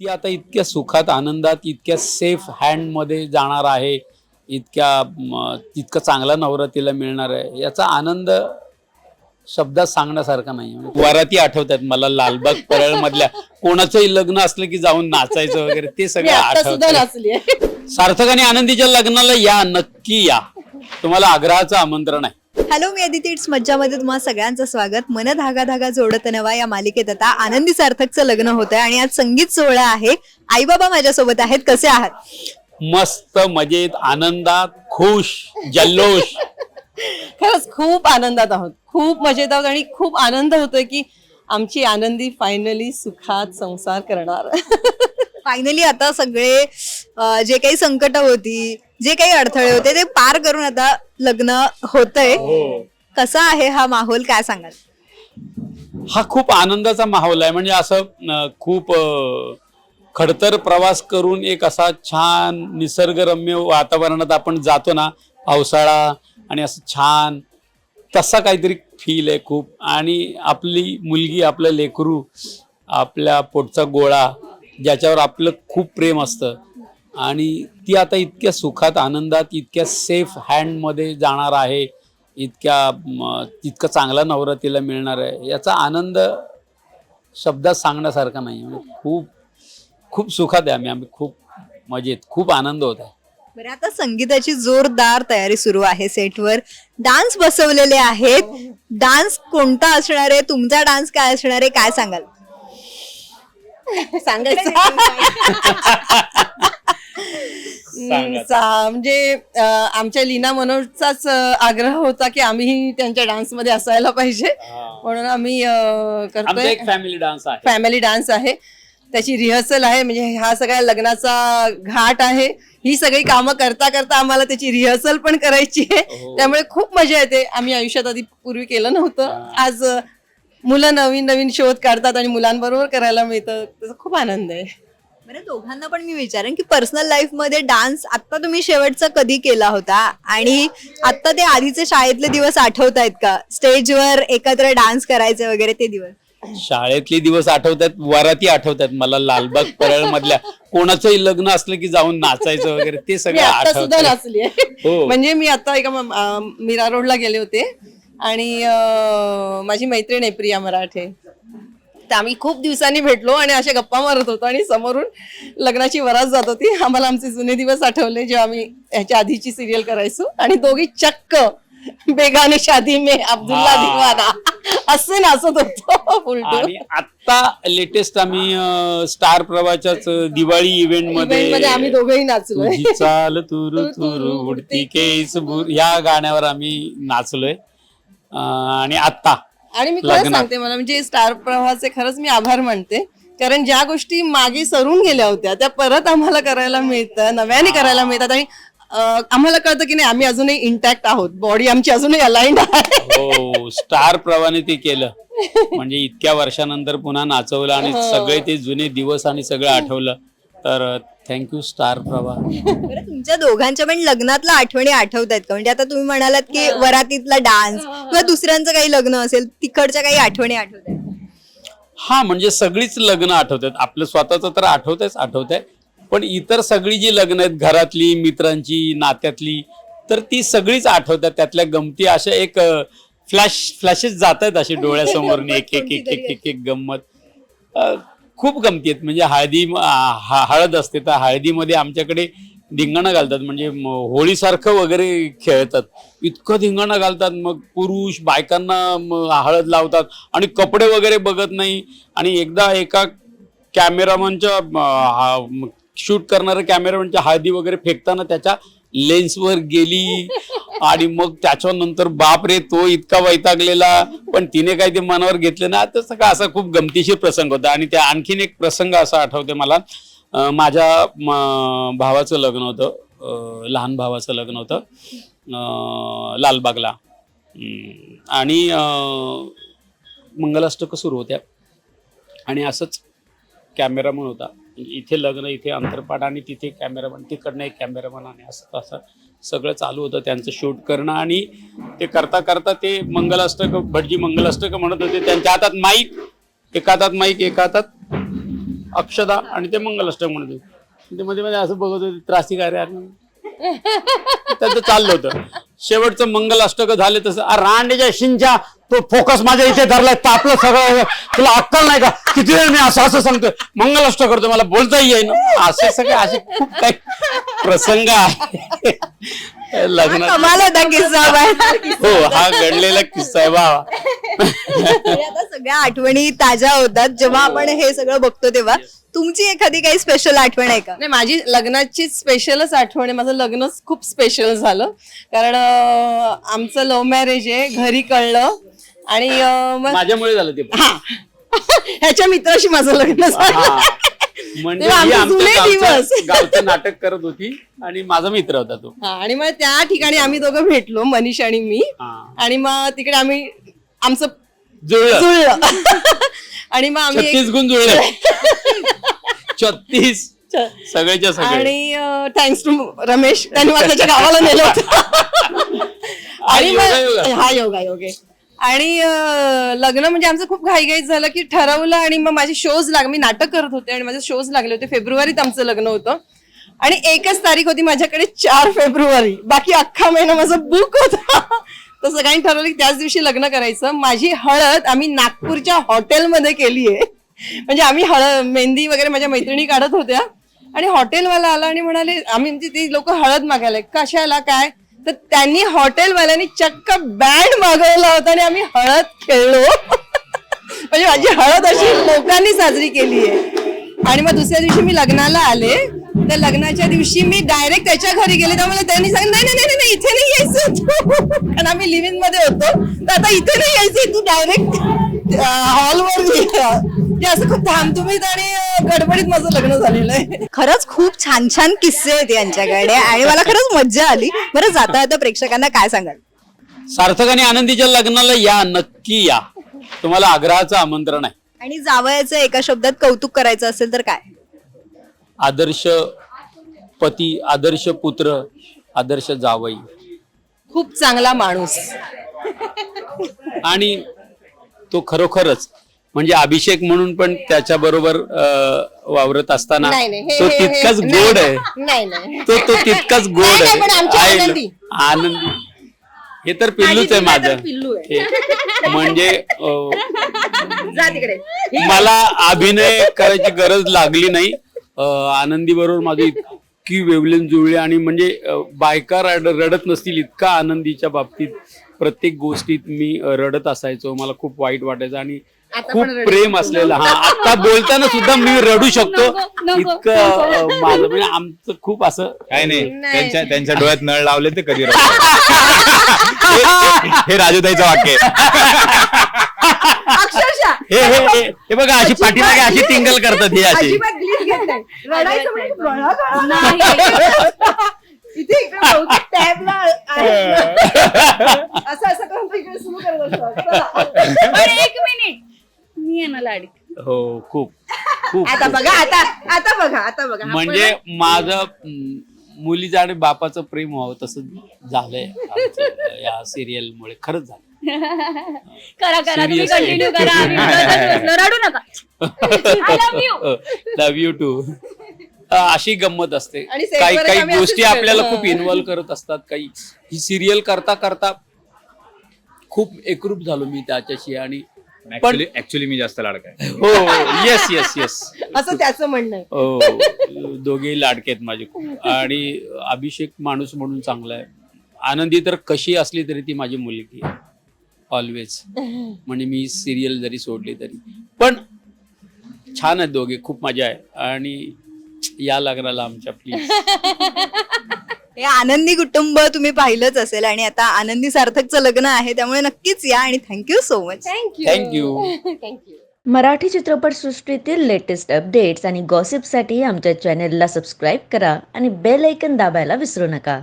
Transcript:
ती आता इतक्या सुखात आनंदात इतक्या सेफ हँडमध्ये जाणार आहे इतक्या म, इतका चांगला नवरा तिला मिळणार आहे याचा आनंद शब्दात सांगण्यासारखा नाही वराती आठवतात मला लालबाग परळ मधल्या कोणाचंही लग्न असलं की जाऊन नाचायचं वगैरे ते सगळं आठवत सार्थक आणि आनंदीच्या लग्नाला या नक्की या. तुम्हाला आग्रहाचं आमंत्रण आहे. हॅलो मी अदिती इट्स मज्जामध्ये तुम्हाला सगळ्यांचं स्वागत. मन धागा धागा जोडत नवा या मालिकेत आता आनंदी सार्थकचं लग्न होत आहे आणि आज संगीत सोहळा आहे. आई बाबा माझ्यासोबत आहेत. कसे आहात? मस्त मजेत आनंदात खुश जल्लोष. खरंच खूप आनंदात आहोत. खूप मजेत आहोत आणि खूप आनंद होतोय की आमची आनंदी फायनली सुखात संसार करणार. फायनली आता सगळे अं, जे काही संकट होती जे काही अडथळे होते ते पार करून आता लग्न होतंय. कसा आहे हा माहोल? काय सांगाल? हा खूप आनंदाचा माहोल आहे. म्हणजे असं अं, खूप अं, खडतर प्रवास करून एक असा छान निसर्गरम्य वातावरणात आपण जातो ना पावसाळा आणि असं छान तसा काहीतरी फील आहे खूप. आणि आपली मुलगी आपलं लेकरू आपल्या पोटचा गोळा ज्याच्यावर आपलं खूप प्रेम असतं. आणि ती आता इतक्या सुखात आनंदात इतक्या सेफ हँडमध्ये जाणार आहे इतक्या म, इतका चांगला नवरा तिला मिळणार आहे याचा आनंद शब्दात सांगण्यासारखा नाही म्हणजे खूप खूप सुखात आहे आम्ही. आम्ही खूप मजेत खूप आनंद होत आहे. बरं आता संगीताची जोरदार तयारी सुरू आहे सेटवर. डान्स बसवलेले आहेत. डान्स कोणता असणार आहे? तुमचा डान्स काय असणार आहे? काय सांगाल? सांगायचं सा- म्हणजे अं, आमच्या लीना मनोजचाच अं, आग्रह होता की आम्ही त्यांच्या डान्समध्ये असायला पाहिजे. म्हणून आम्ही अं, आमचा करतोय एक फॅमिली डान्स आहे. फॅमिली डान्स आहे. त्याची रिहर्सल आहे. म्हणजे हा सगळ्या लग्नाचा घाट आहे. ही सगळी कामं करता करता आम्हाला त्याची रिहर्सल पण करायची आहे. हो. त्यामुळे खूप मजा येते. आम्ही आयुष्यात आधी पूर्वी केलं नव्हतं. आज अं, मुलं नवीन नवीन शोध काढतात आणि मुलांबरोबर करायला मिळतं. त्याचा खूप आनंद आहे. बरं दोघांना पण मी विचारेन की पर्सनल लाईफमध्ये डान्स आता तुम्ही शेवटचा कधी केला होता? आणि आता ते आधीचे शाळेतले दिवस आठवत आहेत का स्टेजवर एकत्र डान्स करायचे वगैरे ते दिवस. शाळेतले दिवस आठवतात वराती आठवतात मला लालबाग परळ मधल्या कोणाचंही लग्न असलं की जाऊन नाचायचं वगैरे ते मी सगळं आता सुद्धा आठवत नाचली आहे. हो. म्हणजे मी आता एका म- अं, मीरा रोडला गेले होते. आणि अं, माझी मैत्रीण आहे प्रिया मराठे. आम्ही खूप दिवसांनी भेटलो आणि अशा गप्पा मारत होतो आणि समोरून लग्नाची वरात जात होती. आम्हाला आमचे जुने दिवस आठवले जेव्हा आम्ही ह्याच्या आधीची सिरियल करायचो. आणि दोघी चक्क बेगाने शादी में अब्दुल्ला. दिवाना. असे नाचत होतो आणि आता लेटेस्ट आम्ही अं, स्टार प्रवाच्याच दिवाळी इव्हेंटमध्ये मध्ये आम्ही दोघेही नाचलोय. तुझी चाल तुरु तुरु उडती केस. बुर या गाण्यावर आम्ही नाचलोय. अं, आणि आत्ता आणि मी खरंच. सांगते मला म्हणजे स्टार प्रवाहाचे खरंच मी आभार मानते. कारण ज्या गोष्टी मागे सरून गेल्या होत्या त्या परत आम्हाला करायला मिळतं नव्याने करायला मिळतात. आणि आम्हाला कळतं की नाही आम्ही अजूनही इंटॅक्ट आहोत. बॉडी आमची अजूनही अलाइंड आहे. हो स्टार प्रवाने ते केलं. म्हणजे इतक्या वर्षानंतर पुन्हा नाचवलं आणि सगळे ते जुने दिवस आणि सगळं आठवलं. तर थँक्यू स्टार प्रभा बरं तुमच्या दोघांच्या पण लग्नातल्या आठवणी आठवत आहेत का? म्हणजे आता तुम्ही म्हणालात की वरातीतला डान्स किंवा दुसऱ्यांचं काही लग्न असेल तिकडच्या काही आठवणी आठवत आहेत हा म्हणजे सगळीच लग्न आठवतात आपलं स्वतःच तर आठवतच आठवत आहे पण इतर सगळी जी लग्न आहेत घरातली मित्रांची नात्यातली तर ती सगळीच आठवतात त्यातल्या गमती अशा एक फ्लॅश फ्लॅशेस जात आहेत असे डोळ्यासमोर एक एक एक एक एक एक गंमत. अ, खूप गमती आहेत. म्हणजे हळदी हळद असते. तर हळदीमध्ये आमच्याकडे धिंगाणं घालतात. म्हणजे होळीसारखं वगैरे खेळतात. इतकं धिंगाणं घालतात. मग पुरुष बायकांना हळद लावतात. आणि कपडे वगैरे बघत नाही. आणि एकदा एका कॅमेरामनच्या शूट करणाऱ्या कॅमेरामनच्या हळदी वगैरे फेकताना त्याच्या लेन्सवर गेली आणि मग त्याच्यानंतर बाप रे तो इतका वैतागलेला. पण तिने काही ते मनावर घेतलं ना तर सगळं असा खूप गमतीशीर प्रसंग होता. आणि त्या आणखीन एक प्रसंग असा आठवते मला. माझ्या म, भावाचं लग्न होतं. लहान भावाचं लग्न होतं. लालबागला. आणि मंगलाष्टकं सुरू होत्या. आणि असंच कॅमेरामन होता. इथे लग्न इथे अंतरपाठ आणि तिथे कॅमेरामन तिकडनं एक कॅमेरामन आणि असं तसं सगळं चालू होतं त्यांचं शूट करणं आणि ते करता करता ते मंगलाष्टक भटजी मंगलाष्टक म्हणत होते त्यांच्या हातात माईक एका हातात माईक एका हातात अक्षदा आणि ते मंगलाष्टक म्हणत होते. ते मध्ये मध्ये असं बघत होते त्रासी काय रे त्यांचं चाललं होतं. शेवटचं मंगलाष्टक झाले तसं रांडेच्या शिंच्या तो फोकस माझ्या इथे धरलाय तापलं सगळं तुला अक्कल नाही का? किती वेळ मी असं असं सांगतोय? मंगलाष्टक करतो मला बोलताही येईन. असे सगळे असे खूप काही प्रसंग आहे. लग्नात कमाल होता किस्सा बाय हो हा घडलेला किस्सा आहे आता सगळ्या आठवणी ताज्या होतात. जेव्हा आपण हे सगळं बघतो तेव्हा तुमची एखादी काही स्पेशल आठवण आहे का? नाही माझी लग्नाची स्पेशलच आठवण आहे. माझं लग्नच खूप स्पेशल झालं. कारण अं, आमचं लव्ह मॅरेज आहे. घरी कळलं. आणि अं, मग माझ्यामुळे झालं ते पण. हा. ह्याच्या मित्राशी माझं लग्न झालं. हा. म्हणजे तेव्हा ही आमचे आमचं जुने दिवस. गावचं नाटक करत होती आणि माझा मित्र होता तो. हा आणि मग त्या ठिकाणी आम्ही दोघं भेटलो मनीष आणि मी. हा. आणि मग तिकडे आम्ही आमचं जुळलं. जुळलं. आणि मग आम्ही एक- छत्तीस गुण जुळले. छत्तीस. सगळेच्या सगळे. आणि थँक्स टू रमेश. त्यांनी मला त्याच्या गावाला नेलं होतं. आणि मग योगायोग. हा योगा योगे. आणि लग्न म्हणजे आमचं खूप घाईघाईत झालं की ठरवलं आणि मग माझे शोज लाग मी नाटक करत होते आणि माझे शोज लागले होते. फेब्रुवारीत आमचं लग्न होतं. आणि एकच तारीख होती माझ्याकडे चार फेब्रुवारी. बाकी अख्खा महिना माझं बुक होता. तर सगळ्यांनी ठरवलं की त्याच दिवशी लग्न करायचं. माझी हळद आम्ही नागपूरच्या हॉटेलमध्ये केली आहे. म्हणजे आम्ही हळद मेहंदी वगैरे माझ्या मैत्रिणी काढत होत्या. आणि हॉटेलवाला आला आणि म्हणाले आम्ही म्हणजे ते लोक हळद मागायला कशाला? काय? तर त्यांनी हॉटेलवाल्यांनी चक्क बँड मागवला होता आणि आम्ही हळद खेळलो. म्हणजे माझी हळद अशी लोकांनी साजरी केली आहे आणि मग दुसऱ्या दिवशी मी लग्नाला आले. तर लग्नाच्या दिवशी मी डायरेक्ट त्याच्या घरी गेले. त्यामुळे त्यांनी सांगितलं नाही नाही नाही नाही, इथे नाही यायचं तू. कारण आम्ही लिव्हिंगमध्ये होतो. तर आता इथे नाही यायचं. तू डायरेक्ट हॉलवर ये. असं खूप धामधुमीत आणि गडबडीत माझं लग्न झालेलं आहे. खरंच खूप छान छान किस्से आहेत यांच्याकडे. आणि मला खरंच मज्जा आली. बरं जाता जाता प्रेक्षकांना काय सांगाल? सार्थक आणि आनंदीच्या लग्नाला या नक्की या. तुम्हाला आग्रहाचं आमंत्रण आहे. आणि जावयाचं एका शब्दात कौतुक करायचं असेल तर काय? आदर्श पती आदर्श पुत्र आदर्श जावई. खूप चांगला माणूस. आणि तो खरोखरच म्हणजे अभिषेक म्हणून पण त्याच्या बरोबर वावरत असताना नाही नाही हे- तो हे- हे- तितकाच नाही, गोड आहे. नाही नाही. तो तो तितकाच गोड नाही, नाही, पण आमची आहे आनंदी. आनंदी. हे तर पिल्लूच आहे माझी. पिल्लू आहे. हे. म्हणजे अं, जा तिकडे. मला अभिनय करायची गरज लागली नाही. आनंदी बरोबर माझी इतकी वेवलेन जुळली आणि म्हणजे बायका रड रडत नसतील इतका आनंदीच्या बाबतीत प्रत्येक गोष्टीत मी रडत असायचो. मला खूप वाईट वाटायचं आणि खूप प्रेम असलेलं. हा आता बोलताना सुद्धा मी रडू शकतो. इतकं माझं म्हणजे आमचं खूप असं काय नाही. त्यांच्या त्यांच्या डोळ्यात नळ लावले ते कधी रडतात. हे- हे राजूताईचं वाक्य आहे. हे हे हे हे बघा अशी पाठीमागे अशी टिंगल करतात हे अशी. अजिबात ग्लीच घेत नाही. रडायचं म्हणजे गळा गळा. इथे इकडे बहुतेक टॅबला आहे. असं असं करून तो इकडे सुरू करत असतो. चला. पण एक मिनिट मी आहे ना लाडी हो खूप खूप. आता बघा आता आता बघा आता बघा. म्हणजे माझं अं, मुलीचं आणि बापाचं प्रेम व्हावं तसं झालंय आमचं या सिरियल मुळे. खरंच झालं करा करा तुम्ही Seriously. कंटिन्यू करा. आम्ही बसलो. रडू नका. Love you love you too अशी गंमत असते. आणि set काही काही आम्ही गोष्टी असेच आपल्याला. खूप इन्व्हॉल्व करत असतात. काही ही सिरियल करता करता खूप एकरूप झालो मी त्याच्याशी आणि पण actually मी जास्त लाडका आहे. हो येस येस येस असं त्याचं म्हणणं आहे. हो दोघेही लाडके आहेत माझे खूप. आणि अभिषेक माणूस म्हणून चांगला आहे. आनंदी तर कशी असली तरी ती माझी मुलगी आहे. ऑलवेज म्हणजे मी सिरियल जरी सोडली तरी. पण छान आहेत दोघे खूप मजा आहे. आणि या लग्नाला आमच्या प्लीज हे आनंदी कुटुंब तुम्ही पाहिलंच असेल आणि आता आनंदी सार्थकचं लग्न आहे त्यामुळे नक्कीच या आणि thank you so much thank you thank you thank you Marathi चित्रपटसृष्टीतील लेटेस्ट अपडेट्स आणि गॉसिपसाठी आमच्या चॅनेलला सबस्क्राईब करा आणि बेल ऐकन दाबायला विसरू नका.